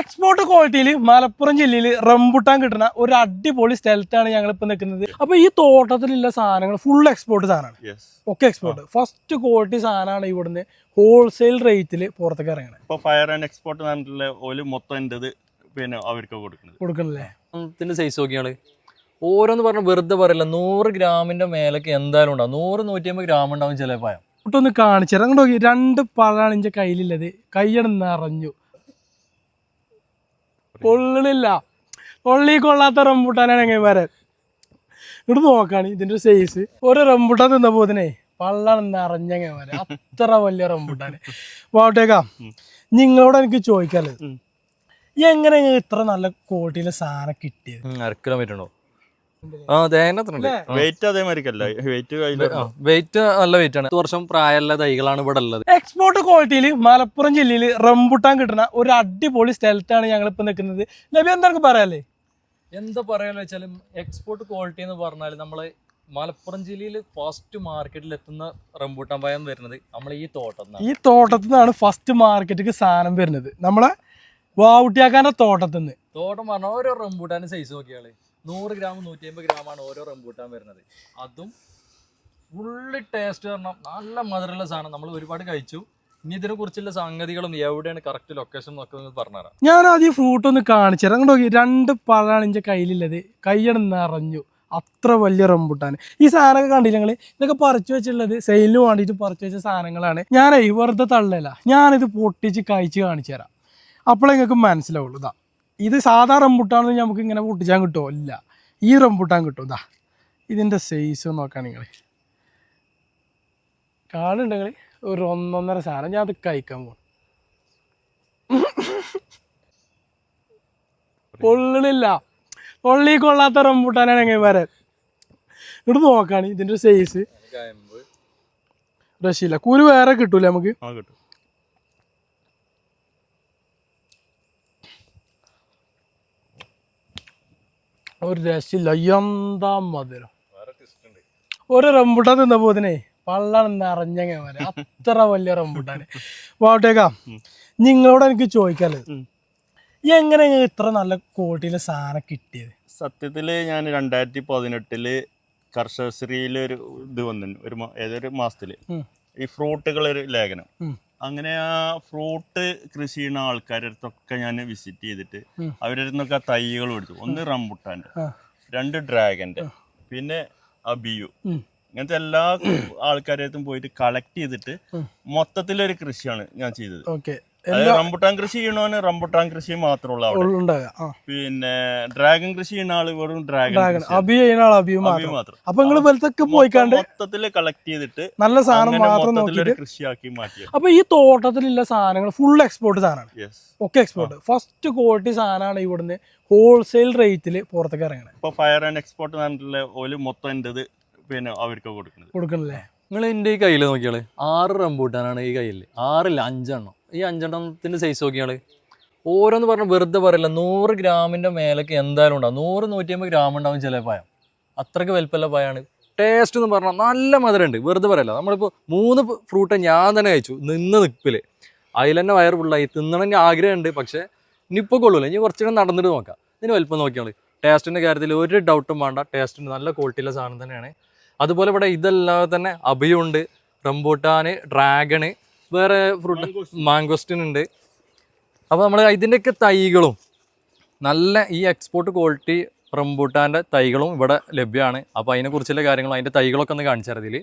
Export ക്വാളിറ്റിയിൽ മലപ്പുറം ജില്ലയിൽ rambutan കിട്ടുന്ന ഒരു അടിപൊളി സ്ഥലത്താണ് ഞങ്ങൾ ഇപ്പൊ നിൽക്കുന്നത്. അപ്പൊ ഈ തോട്ടത്തിലുള്ള സാധനങ്ങൾ ഫുൾ എക്സ്പോർട്ട് സാധനമാണ്. യെസ് ഒക്കെ എക്സ്പോർട്ട് ഫസ്റ്റ് ക്വാളിറ്റി സാധനമാണ് ഇവിടുന്ന് ഹോൾസെയിൽ റേറ്റിൽ പുറത്തേക്ക് ഇറങ്ങണത്. ഇപ്പൊ ഫയർ ആൻഡ് എക്സ്പോർട്ട് പറഞ്ഞിട്ടുള്ള ഓൽ മൊത്തം പിന്നെ അവർക്ക് കൊടുക്കുന്നത്. കൊടുക്കണല്ലേ? സൈസ് നോക്കിയാണ് ഓരോന്ന് പറഞ്ഞ വെറുതെ പറയില്ല. നൂറ് ഗ്രാമിന്റെ മേലൊക്കെ എന്തായാലും ഉണ്ടാവും. നൂറ് നൂറ്റി അമ്പത് ഗ്രാം ഉണ്ടാവും ചില പായം ഒന്ന് കാണിച്ചു തരാം. അങ്ങോട്ട് നോക്കി. രണ്ട് പഴമാണ് എന്റെ കയ്യിലുള്ളത് കയ്യട് നിറഞ്ഞു. കൊള്ളണില്ല പൊള്ളി കൊള്ളാത്ത റംബുട്ടാനാണ് എങ്ങനെ വരാൻ ഇങ്ങോട്ട് നോക്കാണ് ഇതിന്റെ സൈസ് ഒരു റംബൂട്ടാൻ തിന്ന ഇതിനെ പള്ളാണ് നിറഞ്ഞങ്ങനെ വരാൻ അത്ര വലിയ റംബുട്ടാന്. പോട്ടേക്കാം നിങ്ങളോട് എനിക്ക് ചോദിക്കാനുള്ളത്. എങ്ങനെ ഇത്ര നല്ല ക്വാളിറ്റിയിലെ സാധനം കിട്ടിയത്? കിലോമീറ്റർ ഉണ്ടോ ആ തേങ്ങ എത്ര ഉണ്ട് വെയിറ്റ് അതേമാതിരിക്കല്ല വെയിറ്റ് നല്ല വെയിറ്റ് ആണ്. വർഷം പ്രായമുള്ള തൈകളാണ് ഇവിടെ ഉള്ളത്. എക്സ്പോർട്ട് ക്വാളിറ്റിയിൽ മലപ്പുറം ജില്ലയിൽ റംബുട്ടാൻ കിട്ടുന്ന ഒരു അടിപൊളി സ്ഥലത്താണ് ഞങ്ങൾ ഇപ്പൊ നിൽക്കുന്നത്. നബി എന്താണ് പറയാല്ലേ? എന്താ പറയാന്ന് വെച്ചാൽ എക്സ്പോർട്ട് ക്വാളിറ്റി എന്ന് പറഞ്ഞാൽ നമ്മൾ മലപ്പുറം ജില്ലയിൽ ഫസ്റ്റ് മാർക്കറ്റിൽ എത്തുന്ന റംബൂട്ടാൻ പഴം വരുന്നത് നമ്മൾ ഈ തോട്ടത്തിൽ ഈ തോട്ടത്തിൽ നിന്നാണ് ഫസ്റ്റ് മാർക്കറ്റിക്ക് സാധനം വരുന്നത്. നമ്മളെ വാവുട്ടിയാക്കാന്റെ തോട്ടത്തിൽ നിന്ന് തോട്ടം പറഞ്ഞാൽ ഓരോ റംബൂട്ടാന്റെ സൈസ് നോക്കിയാൾ നൂറ് ഗ്രാം നൂറ്റി അമ്പത് ഗ്രാമാണ് ഓരോ റംബൂട്ടാൻ വരുന്നത്. അതും ഫുള്ള് ടേസ്റ്റ് കാരണം നല്ല മധുരമുള്ള സാധനം നമ്മൾ ഒരുപാട് കഴിച്ചു. ഇനി ഇതിനെ കുറിച്ചുള്ള സംഗതികളും എവിടെയാണ് കറക്റ്റ് ലൊക്കേഷൻ നോക്കുന്നത് പറഞ്ഞു പറഞ്ഞുതരാം. ഞാൻ ആദ്യം ഫ്രൂട്ട് ഒന്ന് കാണിച്ചു തരാം. നോക്കി രണ്ട് പഴമാണ് എന്റെ കയ്യിലുള്ളത്. കയ്യട് നിറഞ്ഞു. അത്ര വലിയ റംബുട്ടാൻ. ഈ സാധനമൊക്കെ കണ്ടില്ല നിങ്ങൾ ഇതൊക്കെ പറിച്ചു വെച്ചിട്ടുള്ളത് സെയിലിന് വേണ്ടിയിട്ട് പറിച്ചു വെച്ച സാധനങ്ങളാണ്. ഞാനേ വെറുതെ തള്ളല. ഞാനിത് പൊട്ടിച്ച് കഴിച്ച് കാണിച്ചു തരാം. അപ്പോഴേ നിങ്ങൾക്ക് മനസ്സിലാവുള്ളൂ. ഇതാ ഇത് സാധാ റംബുട്ടാണെന്ന് നമുക്ക് ഇങ്ങനെ പൊട്ടിച്ചാൻ കിട്ടുമോ ഇല്ല. ഈ റംബുട്ടാൻ കിട്ടും. ഇതാ ഇതിന്റെ സൈസ് നോക്കാം നിങ്ങൾ കാണുണ്ടെങ്കിൽ ഒരു ഒന്നൊന്നര സാധനം. ഞാൻ അത് കഴിക്കാൻ പോകും കൊള്ളണില്ല പൊള്ളി കൊള്ളാത്ത റംബുട്ടാനാണ് എങ്ങനെ വരാൻ. ഇങ്ങോട്ട് നോക്കാണ് ഇതിന്റെ സൈസ് രക്ഷയില്ല. കുരു വേറെ കിട്ടൂല നമുക്ക്? കിട്ടും. ഒരു രക്ഷയില്ല എന്താ മധുരം. ഒരു റംബുട്ടാ തിന്ന പോതിനെ പള്ളം നിറഞ്ഞങ്ങ വരാം. അത്ര വലിയ റംബൂട്ടാന്. വാട്ടേക്കാ നിങ്ങളോട് എനിക്ക് ചോദിക്കാൽ. എങ്ങനെ ഇത്ര നല്ല ക്വാളിറ്റിയിലെ സാധനം കിട്ടിയത്? സത്യത്തിൽ ഞാൻ രണ്ടായിരത്തി പതിനെട്ടിൽ കർഷകശ്രീയിൽ ഒരു ഇത് വന്നു ഒരു ഏതൊരു മാസത്തിൽ. ഈ ഫ്രൂട്ടുകളൊരു ലേഖനം. അങ്ങനെ ആ ഫ്രൂട്ട് കൃഷി ചെയ്യുന്ന ആൾക്കാരുടെ അടുത്തൊക്കെ ഞാൻ വിസിറ്റ് ചെയ്തിട്ട് ഉം. നിന്നൊക്കെ ആ തൈകൾ എടുത്തു ഒന്ന് റംബുട്ടാന്റെ. രണ്ട് ഡ്രാഗന്റെ പിന്നെ അബിയു. ഇങ്ങനത്തെ എല്ലാ ആൾക്കാരുടെ പോയിട്ട് കളക്ട് ചെയ്തിട്ട്. മൊത്തത്തിലൊരു കൃഷിയാണ് ഞാൻ ചെയ്തത് റംബുട്ടാൻ കൃഷി ചെയ്യണവന് റംബുട്ടാൻ കൃഷി മാത്രമുള്ള ഉണ്ടാകുക പിന്നെ ഡ്രാഗൺ കൃഷി ചെയ്യുന്ന ആൾ വെറും ഡ്രാഗൺ ഡ്രാഗൺ. അബി ചെയ്യുന്ന ആൾ അബിയു മാത്രം. അപ്പൊ നിങ്ങൾ വലുതൊക്കെ പോയിക്കാണ്ട് മൊത്തത്തിൽ കളക്ട് ചെയ്തിട്ട് നല്ല സാധനം മാത്രം നോക്കിയിട്ട് കൃഷിയാക്കി മാറ്റി അപ്പൊ ഈ തോട്ടത്തിലുള്ള സാധനങ്ങൾ ഫുൾ എക്സ്പോർട്ട് സാധനമാണ്. ഒക്കെ എക്സ്പോർട്ട് ഫസ്റ്റ് ക്വാളിറ്റി സാധനമാണ് ഇവിടുന്ന് ഹോൾസെയിൽ റേറ്റിൽ പുറത്തേക്ക് ഇറങ്ങണത്. ഇപ്പൊ ഫയർ ആൻഡ് എക്സ്പോർട്ട് പറഞ്ഞിട്ടുള്ള ഓൽ മൊത്തം എന്റെത് പിന്നെ അവർക്ക് കൊടുക്കുന്നത് കൊടുക്കണല്ലേ? നിങ്ങൾ എന്റെ ഈ കയ്യിൽ നോക്കിയാൾ. ആറ് റംബൂട്ടാനാണ് ഈ കയ്യിൽ ആറില്ല അഞ്ചെണ്ണം. ഈ അഞ്ചെണ്ണത്തിന്റെ സൈസ് നോക്കിയാൽ ഓരോന്ന് പറഞ്ഞാൽ വെറുതെ പറയില്ല. നൂറ് ഗ്രാമിന്റെ മേലൊക്കെ എന്തായാലും ഉണ്ടാവും. നൂറ് നൂറ്റി അമ്പത് ഗ്രാം ഉണ്ടാവും ചില പായം. അത്രയ്ക്ക് വലിപ്പമുള്ള പായമാണ് ടേസ്റ്റ് എന്ന് പറഞ്ഞാൽ നല്ല മധുരമുണ്ട്. വെറുതെ പറയില്ല. നമ്മളിപ്പോൾ മൂന്ന് ഫ്രൂട്ട് ഞാൻ തന്നെ കഴിച്ചു. നിന്ന് നിൽപ്പിൽ അതിൽ തന്നെ വയറ് ഫുള്ളായി തിന്നണമെന്ന് ആഗ്രഹമുണ്ട്. പക്ഷേ ഇനിയിപ്പോൾ കൊള്ളൂല. ഇനി കുറച്ചുകൂടെ നടന്നിട്ട് നോക്കാം. ഇതിന് വലിപ്പം നോക്കിയാൽ ടേസ്റ്റിന്റെ കാര്യത്തിൽ ഒരു ഡൗട്ടും വേണ്ട. ടേസ്റ്റിന് നല്ല ക്വാളിറ്റിയുള്ള സാധനം തന്നെയാണ്. അതുപോലെ ഇവിടെ ഇതല്ലാതെ തന്നെ അഭിയുണ്ട്. റംബൂട്ടാന് ഡ്രാഗണ് വേറെ ഫ്രൂട്ട് മാങ്കോസ്റ്റിൻ ഉണ്ട് അപ്പോൾ നമ്മൾ ഇതിന്റെയൊക്കെ തൈകളും നല്ല ഈ എക്സ്പോർട്ട് ക്വാളിറ്റി റംബൂട്ടാന്റെ തൈകളും ഇവിടെ ലഭ്യമാണ്. അപ്പോൾ അതിനെക്കുറിച്ചുള്ള കാര്യങ്ങളും അതിന്റെ തൈകളൊക്കെ ഒന്ന് കാണിച്ചാൽ ഇതിൽ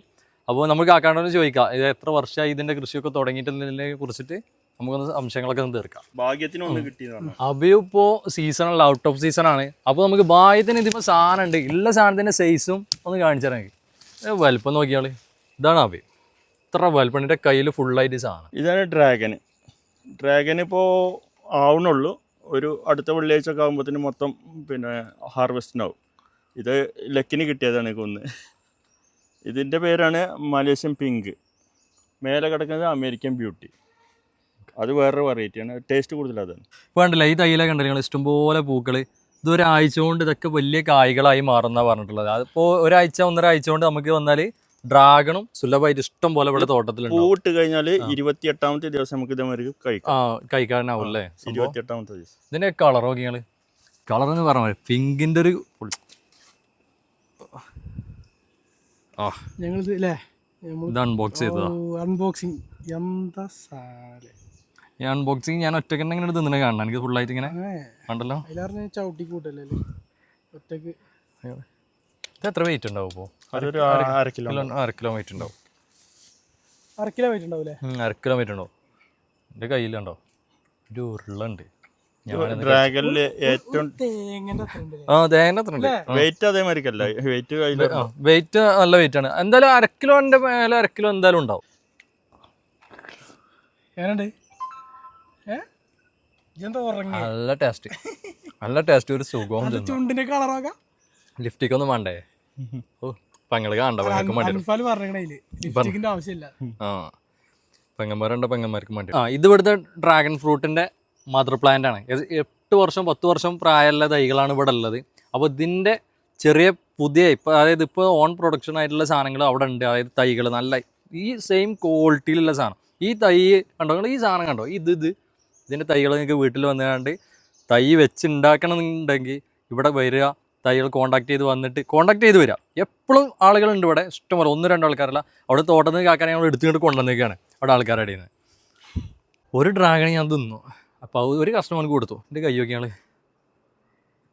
അപ്പോൾ നമുക്ക് കാക്കാണ്ടോന്ന് ചോദിക്കാം ഇത് എത്ര വർഷമായി ഇതിന്റെ കൃഷിയൊക്കെ തുടങ്ങിയിട്ടുള്ളതിനെ കുറിച്ചിട്ട് നമുക്കൊന്ന് സംശയങ്ങളൊക്കെ ഒന്ന് തീർക്കാം. ഭാഗ്യത്തിന് ഒന്ന് പറഞ്ഞു. അഭയം ഇപ്പോൾ സീസണല്ല ഔട്ട് ഓഫ് സീസൺ ആണ്. അപ്പോൾ നമുക്ക് ഭാഗ്യത്തിന് ഇതിപ്പോൾ സാധനം ഉണ്ട്. ഉള്ള സാധനത്തിന്റെ സൈസും ഒന്ന് കാണിച്ചാൽ വലുപ്പം നോക്കിയാൾ ഇതാണ് അഭയം ഇത്ര വലുപ്പം എന്റെ കയ്യിൽ ഫുള്ളായിട്ട് സാധനം. ഇതാണ് ഡ്രാഗന് ഡ്രാഗൻ ഇപ്പോൾ ആവണുള്ളൂ. ഒരു അടുത്ത വെള്ളിയാഴ്ച ഒക്കെ ആകുമ്പോഴത്തേന് മൊത്തം പിന്നെ ഹാർവെസ്റ്റിനാവും ഇത് ലക്കിന് കിട്ടിയതാണ് കൊന്ന്. ഇതിന്റെ പേരാണ് മലേഷ്യൻ പിങ്ക് മേലെ കിടക്കുന്നത് അമേരിക്കൻ ബ്യൂട്ടി അത് വേറൊരു വെറൈറ്റിയാണ് ടേസ്റ്റ് കൂടുതൽ അതാണ് വേണ്ടില്ല? ഈ തൈല കണ്ടില്ല നിങ്ങൾ ഇഷ്ടംപോലെ പൂക്കൾ ഇത് ഒരാഴ്ച കൊണ്ട് ഇതൊക്കെ വലിയ കായ്കളായി മാറുന്ന പറഞ്ഞിട്ടുള്ളത്. അതിപ്പോൾ ഒരാഴ്ച ഒന്നര ആഴ്ച കൊണ്ട് നമുക്ക് വന്നാൽ ഡ്രാഗണും സുലഭമായിട്ട് ഇഷ്ടം പോലെ ഇവിടെ തോട്ടത്തിലുണ്ട് പൂവിട്ട് കഴിഞ്ഞാൽ ഇരുപത്തിയെട്ടാമത്തെ ദിവസം നമുക്ക് ഇതേമാതിരി ആ കഴിക്കാം കഴിക്കാനാവും അല്ലേ? ഇരുപത്തിയെട്ടാമത്തെ ദിവസം. ഇതിന്റെ കളർ നോക്കി നിങ്ങൾ. കളർ എന്ന് പറഞ്ഞാൽ പിങ്കിന്റെ ഒരു അല്ലേ ഇത് അൺബോക്സ് ചെയ്തതാ. അൺബോക്സിങ് എന്താ സാലേ ഈ അൺബോക്സിങ് ഞാൻ ഒറ്റയ്ക്ക് തന്നെ ഇങ്ങനെ തിന്നെ കാണണം. എനിക്ക് ഫുള്ളായിട്ട് ഇങ്ങനെ ഉണ്ടല്ലോ ചവിട്ടി കൂട്ടല്ലേ ഒറ്റയ്ക്ക് ഇത് എത്ര വെയിറ്റ് ഉണ്ടാവും ഇപ്പോൾ അതൊരു അര കിലോ അര കിലോമീറ്റർ വെയിറ്റ് ഉണ്ടാവും. അര കിലോ വെയിറ്റുണ്ടാവൂലേ ഉം, അര കിലോ വെയിറ്റ് ഉണ്ടാവും. എന്റെ കയ്യിലുണ്ടോ? ഒരു ഉരുളുണ്ട് ഏറ്റവും വെയിറ്റ് അതേമാതിരിക്കല്ല വെയിറ്റ് വെയിറ്റ് നല്ല വെയിറ്റ് ആണ്. എന്തായാലും അര കിലോന്റെ മേലെ അര കിലോ എന്തായാലും ഉണ്ടാവും. നല്ല ടേസ്റ്റ് നല്ല ടേസ്റ്റ് ഒരു സുഖവും തിന്നു ചുണ്ടിന്റെ കളറാക്കാം ലിഫ്റ്റിക്ക് ഒന്നും വേണ്ടേ? ഓ പെങ്ങൾ കാണണ്ട പെങ്ങൾക്ക് വേണ്ടി അൻഫാൽ ആവശ്യമില്ല. ആ പെങ്ങന്മാരുണ്ട് പെങ്ങന്മാർക്ക് വേണ്ടി ആ ഇത് ഇവിടുത്തെ ഡ്രാഗൺ ഫ്രൂട്ടിന്റെ മദർ പ്ലാന്റ് ആണ്. എട്ട് വർഷം പത്ത് വർഷം പ്രായമുള്ള തൈകളാണ് ഇവിടെ ഉള്ളത്. അപ്പോൾ ഇതിന്റെ ചെറിയ പുതിയ ഇപ്പോൾ അതായത് ഇപ്പോൾ ഓൺ പ്രൊഡക്ഷൻ ആയിട്ടുള്ള സാധനങ്ങൾ അവിടെ ഉണ്ട്. അതായത് തൈകൾ നല്ല ഈ സെയിം ക്വാളിറ്റിയിലുള്ള സാധനം. ഈ തൈ കണ്ടോ? നിങ്ങൾ ഈ സാധനം കണ്ടോ? ഇത് ഇത്. ഇതിന്റെ തൈകൾ നിങ്ങൾക്ക് വീട്ടിൽ വന്നുകൊണ്ട് തൈ വെച്ച് ഉണ്ടാക്കണമെന്നുണ്ടെങ്കിൽ ഇവിടെ വരിക തൈകൾ കോൺടാക്ട് ചെയ്ത് വന്നിട്ട് കോൺടാക്ട് ചെയ്ത് വരാം. എപ്പോഴും ആളുകളുണ്ട് ഇവിടെ. ഇഷ്ടംപോലെ. ഒന്ന് രണ്ട് ആൾക്കാരല്ല. അവിടെ തോട്ടത്തിൽ നിന്ന് കാക്കാൻ ഞങ്ങൾ എടുത്തുകൊണ്ട് കൊണ്ടുവന്നേക്കാണ്. അവിടെ ആൾക്കാരുടെ നിന്ന്. ഒരു ഡ്രാഗൺ ഞാൻ തിന്നു. അപ്പോൾ അത് ഒരു കസ്റ്റമർക്ക് കൊടുത്തു. എന്റെ കൈ ഞങ്ങൾ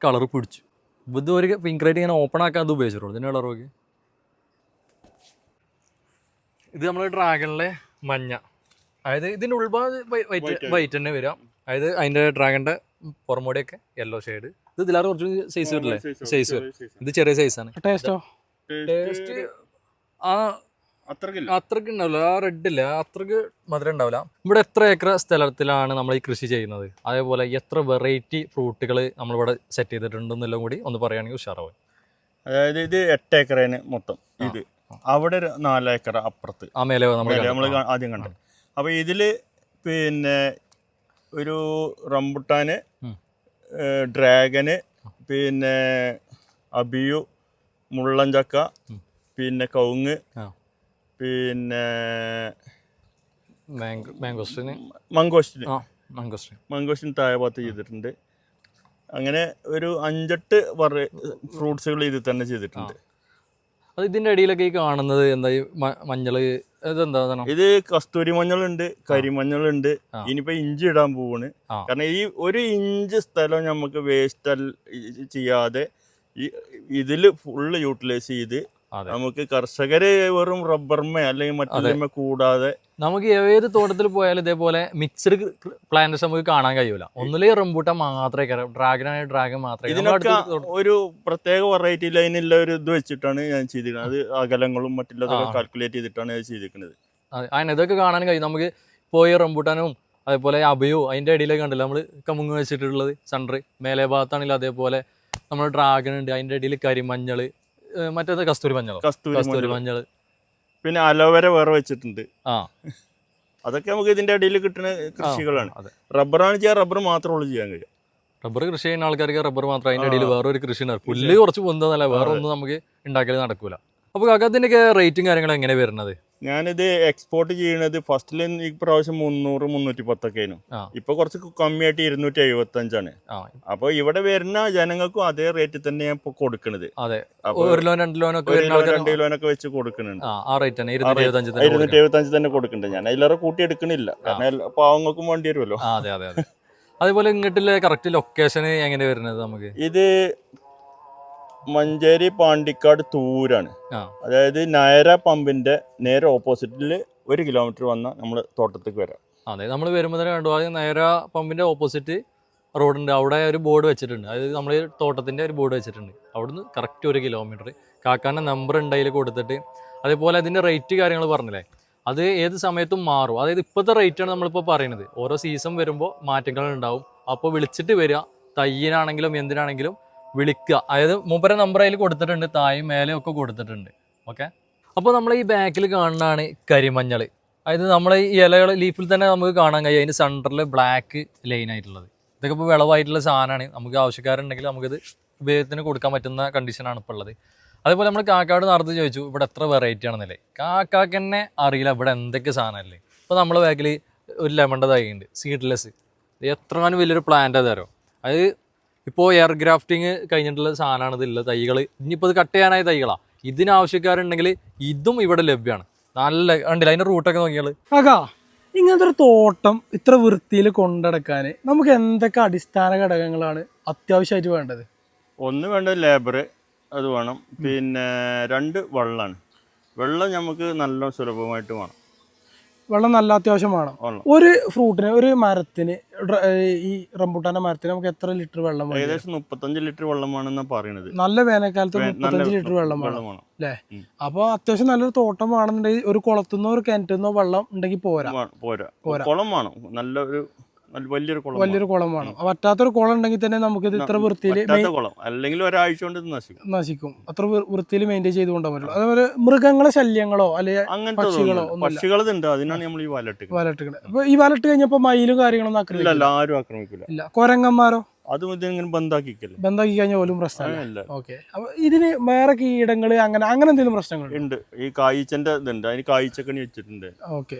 കളർ പിടിച്ചു. ഇത് ഒരു പിങ്ക് ഇങ്ങനെ ഓപ്പൺ ആക്കാൻ അത് ഉപയോഗിച്ചിട്ടുള്ളൂ. ഇതിന്റെ കളർ നോക്കി. ഇത് നമ്മൾ ഡ്രാഗണിലെ മഞ്ഞ. അതായത് ഇതിന്റെ ഉൾഭാഗം വൈറ്റ് വൈറ്റ് തന്നെ വരാം. അതായത് അതിന്റെ ഡ്രാഗണിന്റെ പുറമോടിയൊക്കെ യെല്ലോ ഷെയ്ഡ് ഇത് ഇതിലാറ് കുറച്ച് സൈസ് വരില്ലേ സൈസ് വരും ഇത് ചെറിയ സൈസാണ് ടേസ്റ്റോ ടേസ്റ്റ് ആ അത്രയ്ക്ക് ഉണ്ടാവില്ല. ആ റെഡ് ഇല്ല. അത്രയ്ക്ക് മധുരം ഉണ്ടാവില്ല. ഇവിടെ എത്ര ഏക്കർ സ്ഥലത്തിലാണ് നമ്മൾ ഈ കൃഷി ചെയ്യുന്നത്? അതേപോലെ എത്ര വെറൈറ്റി ഫ്രൂട്ടുകൾ നമ്മളിവിടെ സെറ്റ് ചെയ്തിട്ടുണ്ടെന്നെല്ലാം കൂടി ഒന്ന് പറയുകയാണെങ്കിൽ ഉഷാറാവും. അതായത് ഇത് എട്ട് ഏക്കറേന് മൊത്തം. ഇത് അവിടെ ഒരു നാല് ഏക്കർ അപ്പുറത്ത്. ആ മേലെ നമ്മൾ നമ്മൾ ആദ്യം കണ്ടത്. അപ്പോൾ ഇതിൽ പിന്നെ ഒരു റംബുട്ടാന് ഡ്രാഗന് പിന്നെ അബിയു മുള്ളഞ്ചക്ക പിന്നെ കവുങ്ങ് പിന്നെ മംഗോസ്റ്റിന് മാംഗോസ്റ്റിന് താഴെ ഭാഗത്ത് ചെയ്തിട്ടുണ്ട്. അങ്ങനെ ഒരു അഞ്ചെട്ട് വറ ഫ്രൂട്ട്സുകൾ ഇതിൽ തന്നെ ചെയ്തിട്ടുണ്ട്. അത് ഇതിന്റെ ഇടയിലൊക്കെ ഈ കാണുന്നത് എന്താ ഈ മ- മഞ്ഞൾ ഇതെന്താ സാധനം ഇത് കസ്തൂരി മഞ്ഞളുണ്ട് കരിമഞ്ഞളുണ്ട് ആ. ഇനിയിപ്പോ ഇഞ്ചി ഇടാൻ പോവാണ് ആ. കാരണം ഈ ഒരു ഇഞ്ച് സ്ഥലം നമുക്ക് വേസ്റ്റ് ചെയ്യാതെ ഈ ഇതിൽ ഫുള്ള് യൂട്ടിലൈസ് ചെയ്ത് നമുക്ക് കർഷകര് വെറും റബ്ബർമേ അല്ലെങ്കിൽ മറ്റേ കൂടാതെ നമുക്ക് ഏത് തോട്ടത്തിൽ പോയാലും ഇതേപോലെ മിക്സഡ് പ്ലാന്റ്സ് നമുക്ക് കാണാൻ കഴിയൂല. ഒന്നിലേ റംബൂട്ടാ മാത്രമേ ഡ്രാഗൺ ആയ ഡ്രാഗൺ മാത്രമേ ഇതിനൊക്കെ ഒരു പ്രത്യേക വെറൈറ്റി ലൈനുള്ള ഒരു ഇത് വെച്ചിട്ടാണ് ഞാൻ ചെയ്തിരിക്കുന്നത്. അത് അകലങ്ങളും മറ്റുള്ളതൊക്കെ കാൽക്കുലേറ്റ് ചെയ്തിട്ടാണ് ഞാൻ ചെയ്തിരിക്കുന്നത്. അതെ. അതിന് ഇതൊക്കെ കാണാൻ കഴിയും. നമുക്ക് പോയ റംബൂട്ടാനും അതേപോലെ അഭയോ അതിന്റെ ഇടയിലൊക്കെ കണ്ടില്ല? നമ്മൾ കമുങ്ങ് വെച്ചിട്ടുള്ളത് സൺഡ്രി മേലെ ഭാഗത്താണെങ്കിൽ അതേപോലെ നമ്മൾ ഡ്രാഗൺ ഉണ്ട്. അതിന്റെ ഇടയിൽ കരിമഞ്ഞൾ മറ്റേത് കസ്തൂരി മഞ്ഞൾ കസ്തൂരി മഞ്ഞൾ പിന്നെ അലോവേര വേറെ വെച്ചിട്ടുണ്ട്. ആ. അതൊക്കെ നമുക്ക് ഇതിന്റെ ഇടയിൽ കിട്ടുന്ന കൃഷികളാണ്. റബ്ബറാണ് ചെയ്യാൻ റബ്ബർ മാത്രമേ ഉള്ളൂ ചെയ്യാൻ കഴിയും. റബ്ബർ കൃഷി ചെയ്യുന്ന ആൾക്കാർക്ക് റബ്ബർ മാത്രം അതിന്റെ അടിയിൽ ഇടയിൽ വേറൊരു കൃഷി ഉണ്ടാവും പുല്ല് കുറച്ച് പൊന്തുന്നല്ല വേറെ ഒന്നും നമുക്ക് ഉണ്ടാക്കൽ നടക്കൂല. അപ്പോൾ അതിന്റെ റേറ്റും കാര്യങ്ങളും എങ്ങനെ വരുന്നത്? ഞാനിത് എക്സ്പോർട്ട് ചെയ്യണത് ഫസ്റ്റിൽ ഈ പ്രാവശ്യം മുന്നൂറ് മുന്നൂറ്റി പത്തൊക്കെയാണ്. ഇപ്പൊ കുറച്ച് കമ്മിയായിട്ട് ഇരുന്നൂറ്റി എഴുപത്തി അഞ്ചാണ് അപ്പൊ ഇവിടെ വരുന്ന ജനങ്ങൾക്കും അതേ റേറ്റിൽ തന്നെ ഇപ്പൊ കൊടുക്കണത്. ഒരു ലോൺ രണ്ട് ലോനൊക്കെ രണ്ട് കിലോനൊക്കെ വെച്ച് കൊടുക്കുന്നുണ്ട് ഇരുന്നൂറ്റി എഴുപത്തി അഞ്ച് തന്നെ. കൊടുക്കുന്നുണ്ട് ഞാൻ അതിലേറെ കൂട്ടി എടുക്കണില്ല. കാരണം പാവങ്ങൾക്കും വേണ്ടി വരുമല്ലോ. അതെ അതെ അതെ. അതേപോലെ ഇങ്ങോട്ടുള്ള കറക്റ്റ് ലൊക്കേഷൻ എങ്ങനെ വരുന്നത് നമുക്ക്? ഇത് മഞ്ചേരി പാണ്ടിക്കാട് തൂരാണ്. അതായത് നയര പമ്പിന്റെ നേരെ ഓപ്പോസിറ്റിൽ ഒരു കിലോമീറ്റർ വന്ന നമ്മൾ തോട്ടത്തേക്ക് വരാം. അതെ നമ്മൾ വരുമ്പോൾ തന്നെ കണ്ടു ആദ്യം നേര പമ്പിന്റെ ഓപ്പോസിറ്റ് റോഡുണ്ട്. അവിടെ ഒരു ബോർഡ് വെച്ചിട്ടുണ്ട്. അതായത് നമ്മൾ തോട്ടത്തിന്റെ ഒരു ബോർഡ് വെച്ചിട്ടുണ്ട്. അവിടുന്ന് കറക്റ്റ് ഒരു കിലോമീറ്റർ കാക്കാന്റെ നമ്പർ ഉണ്ട് അതിൽ കൊടുത്തിട്ട്. അതേപോലെ അതിന്റെ റേറ്റ് കാര്യങ്ങൾ പറഞ്ഞില്ലേ? അത് ഏത് സമയത്തും മാറും. അതായത് ഇപ്പോഴത്തെ റേറ്റാണ് നമ്മളിപ്പോൾ പറയുന്നത് ഓരോ സീസൺ വരുമ്പോൾ മാറ്റങ്ങൾ ഉണ്ടാവും. അപ്പോൾ വിളിച്ചിട്ട് വരിക. തയ്യനാണെങ്കിലും എന്തിനാണെങ്കിലും വിളിക്കുക. അതായത് മൂപ്പര നമ്പർ കൊടുത്തിട്ടുണ്ട് തായും മേലെയും ഒക്കെ കൊടുത്തിട്ടുണ്ട്. ഓക്കെ അപ്പോൾ നമ്മൾ ഈ ബാക്കിൽ കാണുന്നതാണ് കരിമഞ്ഞൾ. അതായത് നമ്മൾ ഈ ഇലകൾ ലീഫിൽ തന്നെ നമുക്ക് കാണാൻ കഴിയും. അതിന് സെന്ററിൽ ബ്ലാക്ക് ലൈൻ ആയിട്ടുള്ളത്. ഇതൊക്കെ ഇപ്പോൾ വിളവായിട്ടുള്ള സാധനമാണ്. നമുക്ക് ആവശ്യക്കാരുണ്ടെങ്കിൽ നമുക്കിത് ഉപയോഗത്തിന് കൊടുക്കാൻ പറ്റുന്ന കണ്ടീഷനാണ് ഇപ്പോൾ ഉള്ളത്. അതേപോലെ നമ്മൾ കാക്കാട് നടത്ത് ചോദിച്ചു ഇവിടെ എത്ര വെറൈറ്റി ആണെന്നല്ലേ കാക്കാക്ക് തന്നെ അറിയില്ല ഇവിടെ എന്തൊക്കെ സാധനമല്ലേ? ഇപ്പോൾ നമ്മൾ ബാക്കിൽ ഒരു ലെമണ്ട തൈ ഉണ്ട് സീഡ്ലെസ് എത്രങ്ങാനും വലിയൊരു പ്ലാന്റ് തരോ. അത് ഇപ്പോൾ എയർ ഗ്രാഫ്റ്റിംഗ് കഴിഞ്ഞിട്ടുള്ള സാധനമാണ് ഇതില്ല തൈകൾ ഇനിയിപ്പോൾ ഇത് കട്ട് ചെയ്യാനായ തൈകളാണ് ഇതിന് ആവശ്യക്കാരുണ്ടെങ്കിൽ ഇതും ഇവിടെ ലഭ്യമാണ് നല്ല ഉണ്ടല്ലോ അതിന്റെ റൂട്ടൊക്കെ നോക്കിയാൽ ആകാ ഇങ്ങനത്തെ ഒരു തോട്ടം ഇത്ര വൃത്തിയിൽ കൊണ്ടടക്കാൻ നമുക്ക് എന്തൊക്കെ അടിസ്ഥാന ഘടകങ്ങളാണ് അത്യാവശ്യമായിട്ട് വേണ്ടത്? ഒന്ന് വേണ്ടത് ലേബർ അത് വേണം. പിന്നെ രണ്ട് വെള്ളമാണ് വെള്ളം നമുക്ക് നല്ല സുലഭമായിട്ട് വേണം. വെള്ളം നല്ല അത്യാവശ്യം വേണം. ഒരു ഫ്രൂട്ടിന് ഒരു മരത്തിന് ഈ റംബൂട്ടാന്റെ മരത്തിന് നമുക്ക് എത്ര ലിറ്റർ വെള്ളം വേണം? ഏകദേശം മുപ്പത്തഞ്ച് ലിറ്റർ വെള്ളമാണെന്നാണ് പറയുന്നത് നല്ല വേനൽക്കാലത്ത് മുപ്പത്തഞ്ച് ലിറ്റർ വെള്ളം വേണം. അല്ലേ അപ്പൊ അത്യാവശ്യം നല്ലൊരു തോട്ടം വേണമെന്നുണ്ടെങ്കിൽ ഒരു കുളത്തുനിന്നോ ഒരു കിണറ്റുന്നോ വെള്ളം ഉണ്ടെങ്കിൽ പോരാ. പോരാ. കുളം വേണം. നല്ല ഒരു നല്ല വലിയൊരു കുളം വേണം പറ്റാത്തൊരു കുളം ഉണ്ടെങ്കിൽ തന്നെ നമുക്ക് ഇത് ഇത്ര വൃത്തിയിൽ അല്ലെങ്കിൽ ഒരാഴ്ച കൊണ്ട് നശിക്കും. നശിക്കും. അത്ര വൃത്തിയിൽ മെയിന്റെയിൻ ചെയ്ത് കൊണ്ടുപോകാൻ പറ്റുള്ളൂ. അതേപോലെ മൃഗങ്ങളെ ശല്യങ്ങളോ അല്ലെങ്കിൽ പക്ഷികളോ. ഒന്നുമില്ല. അതിനാണ് നമ്മൾ ഈ വലട്ട് വലട്ടുകൾ അപ്പൊ ഈ വലട്ട് കഴിഞ്ഞപ്പോ മയിലും കാര്യങ്ങളൊന്നും ഇല്ല ആക്രമിക്കില്ല ആരും ആക്രമിക്കില്ല ഇല്ല. കൊരങ്ങന്മാരോ? അതും ഇതിങ്ങനെ ബന്ധാക്കിക്കല്ലേ? ബന്ധാക്കി കഴിഞ്ഞാൽ പോലും പ്രശ്നമില്ല. ഓക്കെ. അപ്പൊ ഇതിന് വേറെ കീടങ്ങൾ അങ്ങനെ അങ്ങനെ എന്തെങ്കിലും പ്രശ്നങ്ങളുണ്ട് ഉണ്ട്? ഈ കായ്ച്ചന്റെ ഇതുണ്ട്. അതിന് കായ്ച്ചക്കണി വെച്ചിട്ടുണ്ട്. ഓക്കെ.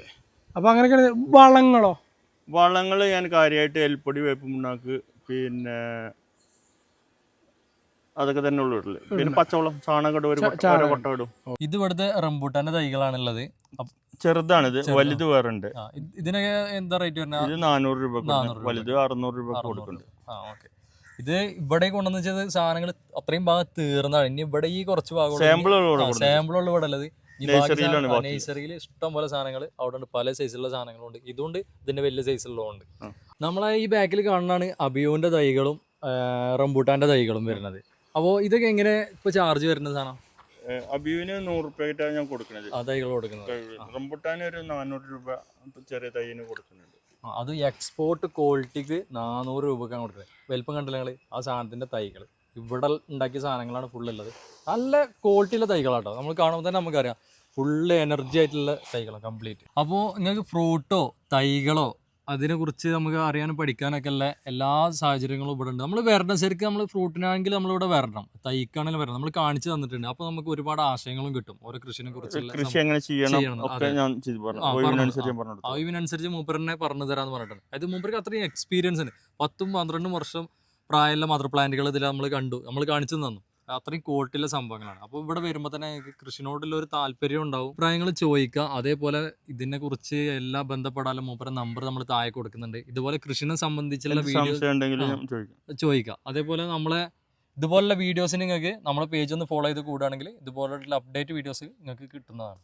അപ്പൊ അങ്ങനെയൊക്കെ വളങ്ങളോ? വളങ്ങൾ ഞാൻ കാര്യമായിട്ട് എൽപ്പൊടി വേപ്പ് മുണ്ണാക്ക് പിന്നെ അതൊക്കെ തന്നെ ഉള്ളു വീട്ടിൽ. പിന്നെ പച്ചവളം ചാണകം ഒരു കൊട്ട- ഓരോ കൊട്ട ഇടും. ഇത് ഇവിടുത്തെ റംബൂട്ടാന്റെ തൈകളാണുള്ളത്. ചെറുതാണ് ചെറുതാണിത് ചെറുതാണ്. വലുത് വേറെ ഉണ്ട് ഇതിനൊക്കെ എന്താ റേറ്റ് വരുന്നത്? ഇത് നാനൂറ് രൂപ. വലുത് അറുന്നൂറ് രൂപ കൊടുക്കുന്നുണ്ട്. ആ ഓക്കെ. ഇത് ഇവിടെ കൊണ്ടുവന്ന് വെച്ചത് സാധനങ്ങൾ അത്രയും ഭാഗം തീർന്നാണ് ഇനി ഇവിടെ ഈ കുറച്ച് ഭാഗം സാമ്പിളുകൾ സാമ്പിൾ സാമ്പിളുള്ള ഇവിടെ ഉള്ളത്. നഴ്സറിയിൽ ഇഷ്ടം പോലെ സാധനങ്ങൾ അവിടെ ഉണ്ട് പല സൈസിലുള്ള സാധനങ്ങളുണ്ട്. ഇതുകൊണ്ട് ഇതിന്റെ വലിയ സൈസിലുള്ളതുണ്ട് ഉണ്ട് നമ്മളെ ഈ ബാക്കിൽ കാണുന്നതാണ് അബിയോന്റെ തൈകളും റംബൂട്ടാന്റെ തൈകളും വരുന്നത്. അപ്പോ ഇതൊക്കെ എങ്ങനെ ഇപ്പൊ ചാർജ് വരുന്ന സാധനം? അബിയുവിന് നൂറ് രൂപയായിട്ടാണ് ഞാൻ കൊടുക്കുന്നത്. ആ തൈകൾ കൊടുക്കുന്നത്. റംബുട്ടാന് ഒരു നാനൂറ് രൂപ ചെറിയ തൈന് കൊടുക്കുന്നുണ്ട്. അത് എക്സ്പോർട്ട് ക്വാളിറ്റിക്ക് നാനൂറ് രൂപക്കാണ് കൊടുക്കുന്നത്. വലിപ്പം കണ്ടില്ല ആ സാധനത്തിന്റെ തൈകൾ ഇവിടെ ഉണ്ടാക്കിയ സാധനങ്ങളാണ് ഫുള്ളുള്ളത് ഉള്ളത്. നല്ല ക്വാളിറ്റിയുള്ള തൈകളാട്ടോ. നമ്മൾ കാണുമ്പോൾ തന്നെ നമുക്കറിയാം. ഫുള്ള് എനർജി ആയിട്ടുള്ള തൈകളാണ് കംപ്ലീറ്റ് അപ്പോൾ നിങ്ങൾക്ക് ഫ്രൂട്ടോ തൈകളോ അതിനെക്കുറിച്ച് നമുക്ക് അറിയാനും പഠിക്കാനൊക്കെ ഉള്ള എല്ലാ സാഹചര്യങ്ങളും ഇവിടെ ഉണ്ട്. നമ്മൾ വരണം. ശരിക്കും നമ്മൾ ഫ്രൂട്ടിനാണെങ്കിൽ നമ്മളിവിടെ വരണം. തൈക്കാണെങ്കിലും വരണം. നമ്മൾ കാണിച്ചു തന്നിട്ടുണ്ട്. അപ്പോൾ നമുക്ക് ഒരുപാട് ആശയങ്ങളും കിട്ടും. ഓരോ കൃഷിനെ കുറിച്ചുള്ള ഒഴിവിനനുസരിച്ച്. അറിവിനനുസരിച്ച് മൂപ്പറിനെ പറഞ്ഞു തരാന്ന് പറഞ്ഞിട്ടുണ്ട്. അത് മൂപ്പർക്ക് അത്രയും എക്സ്പീരിയൻസ് ഉണ്ട്. പത്തും പന്ത്രണ്ടും വർഷം പ്രായമുള്ള മദർ പ്ലാന്റുകൾ ഇതിൽ നമ്മൾ കണ്ടു. നമ്മൾ കാണിച്ചു തന്നു. അത്രയും കോട്ടിലെ സംഭവങ്ങളാണ്. അപ്പോൾ ഇവിടെ വരുമ്പോൾ തന്നെ കൃഷിനോടുള്ള ഒരു താല്പര്യം ഉണ്ടാവും. അഭിപ്രായങ്ങൾ ചോദിക്കുക. അതേപോലെ ഇതിനെ കുറിച്ച് എല്ലാ ബന്ധപ്പെടാനും മൂപ്പര നമ്പർ നമ്മൾ താഴെ കൊടുക്കുന്നുണ്ട്. ഇതുപോലെ കൃഷിനെ സംബന്ധിച്ചുള്ള വീഡിയോ ചോദിക്കുക. അതേപോലെ നമ്മളെ ഇതുപോലുള്ള വീഡിയോസ് നിങ്ങൾക്ക് നമ്മളെ പേജ് ഒന്ന് ഫോളോ ചെയ്ത് കൂടുകയാണെങ്കിൽ ഇതുപോലുള്ള അപ്ഡേറ്റ് വീഡിയോസ് നിങ്ങൾക്ക് കിട്ടുന്നതാണ്.